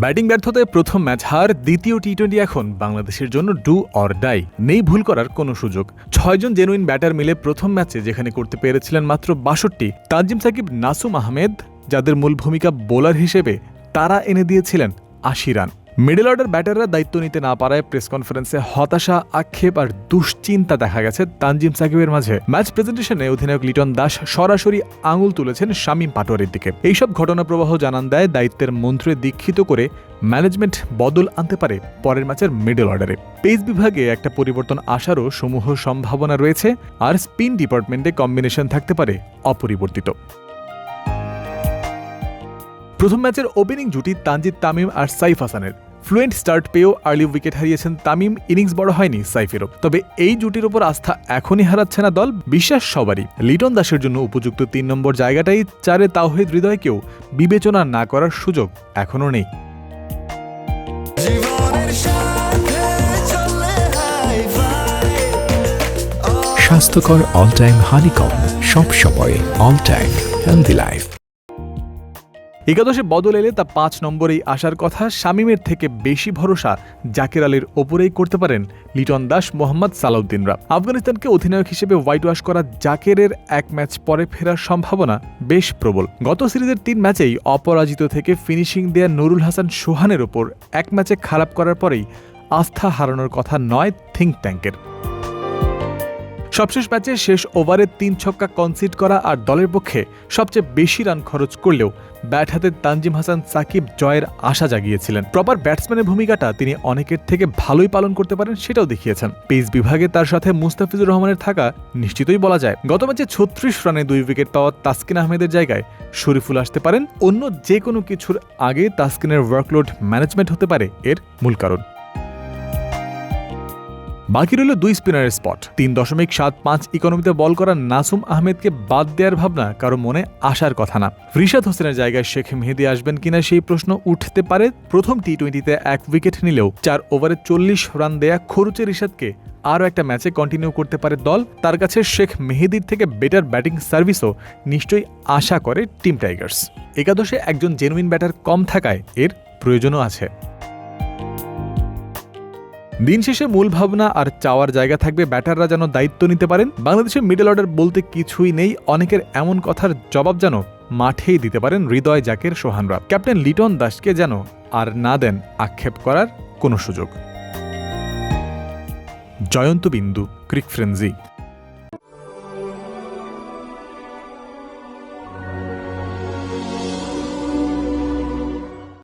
Batting ব্যর্থতায় প্রথম match হার, দ্বিতীয় টি টোয়েন্টি এখন বাংলাদেশের জন্য ডু অর ডাই। নেই ভুল করার কোনো সুযোগ। ছয়জন জেনুইন ব্যাটার মিলে প্রথম ম্যাচে যেখানে করতে পেরেছিলেন মাত্র বাষট্টি, তানজিম সাকিব, নাসুম আহমেদ, যাদের মূল ভূমিকা বোলার হিসেবে তারা এনে দিয়েছিলেন আশি রান। মিডল অর্ডার ব্যাটাররা দায়িত্ব নিতে না পারায় প্রেস কনফারেন্সে হতাশা, আক্ষেপ আর দুশ্চিন্তা দেখা গেছে তানজিম সাকিবের মাঝে। ম্যাচ প্রেজেন্টেশনে অধিনায়ক লিটন দাস সরাসরি আঙুল তুলেছেন শামীম পাটোয়ারির দিকে। এইসব ঘটনা প্রবাহ জানান দেয় দায়িত্বের মন্ত্রে দীক্ষিত করে ম্যানেজমেন্ট বদল আনতে পারে পরের ম্যাচের মিডল অর্ডারে। পেস বিভাগে একটা পরিবর্তন আসারও সমূহ সম্ভাবনা রয়েছে আর স্পিন ডিপার্টমেন্টে কম্বিনেশন থাকতে পারে অপরিবর্তিত। প্রথম ম্যাচের ওপেনিং জুটি তানজিদ তামিম আর সাইফ হাসানের। ফ্লুয়েন্ট স্টার্ট পেয়েও আর্লি উইকেট হারিয়েছেন তামিম, ইনিংস বড় হয়নি সাইফেরও। তবে এই জুটির ওপর আস্থা এখনই হারাচ্ছে না দল, বিশ্বাস সবারই। লিটন দাসের জন্য উপযুক্ত তিন নম্বর জায়গাটাই চারে তাওহিদ হৃদয়কেও বিবেচনা না করার সুযোগ এখনও নেই। স্বাস্থ্যকর অল টাইম হানিকম সব সময় অল টাইম হেলদি লাইফ একাদশে বদল এলে তা পাঁচ নম্বরেই আসার কথা শামিমের থেকে বেশি ভরসা জাকির আলীর ওপরেই করতে পারেন লিটন দাস, মোহাম্মদ সালাউদ্দিনরা। আফগানিস্তানকে অধিনায়ক হিসেবে হোয়াইট ওয়াশ করা জাকেরের এক ম্যাচ পরে ফেরার সম্ভাবনা বেশ প্রবল। গত সিরিজের তিন ম্যাচেই অপরাজিত থেকে ফিনিশিং দেয়া নুরুল হাসান সোহানের ওপর এক ম্যাচে খারাপ করার পরেই আস্থা হারানোর কথা নয় থিঙ্ক ট্যাঙ্কের। সবশেষ ম্যাচে শেষ ওভারে তিন ছক্কা কনসিড করা আর দলের পক্ষে সবচেয়ে বেশি রান খরচ করলেও ব্যাট হাতে তানজিম হাসান সাকিব জয়ের আশা জাগিয়েছিলেন। প্রপার ব্যাটসম্যানের ভূমিকাটা তিনি অনেকের থেকে ভালোই পালন করতে পারেন সেটাও দেখিয়েছেন। পেস বিভাগে তার সাথে মুস্তাফিজুর রহমানের থাকা নিশ্চিতই বলা যায়। গত ম্যাচে ছত্রিশ রানে দুই উইকেট পাওয়া তাসকিন আহমেদের জায়গায় শরীফুল আসতে পারেন। অন্য যে কোনো কিছুর আগে তাসকিনের ওয়ার্কলোড ম্যানেজমেন্ট হতে পারে এর মূল কারণ। বাকি রইল দুই স্পিনারের স্পট। তিন দশমিক সাত পাঁচ ইকোনমিতে বল করা নাসুম আহমেদকে বাদ দেওয়ার ভাবনা কারও মনে আসার কথা না। রিশাদ হোসেনের জায়গায় শেখ মেহেদি আসবেন কিনা সেই প্রশ্ন উঠতে পারে। প্রথম টি টোয়েন্টিতে এক উইকেট নিলেও চার ওভারে চল্লিশ রান দেয়া খরুচে রিশাদকে আরও একটা ম্যাচে কন্টিনিউ করতে পারে দল। তার কাছে শেখ মেহেদির থেকে বেটার ব্যাটিং সার্ভিসও নিশ্চয়ই আশা করে টিম টাইগার্স। একাদশে একজন জেনুইন ব্যাটার কম থাকায় এর প্রয়োজনও আছে। দিন শেষে মূল ভাবনা আর চাওয়ার জায়গা থাকবে ব্যাটাররা যেন দায়িত্ব নিতে পারেন। বাংলাদেশের মিডল অর্ডার বলতে কিছুই নেই, অনেকের এমন কথার জবাব যেন মাঠেই দিতে পারেন হৃদয় জাকের সোহানরা। ক্যাপ্টেন লিটন দাসকে যেন আর না দেন আক্ষেপ করার কোনো সুযোগ। জয়ন্ত বিন্দু, ক্রিক ফ্রেন্সি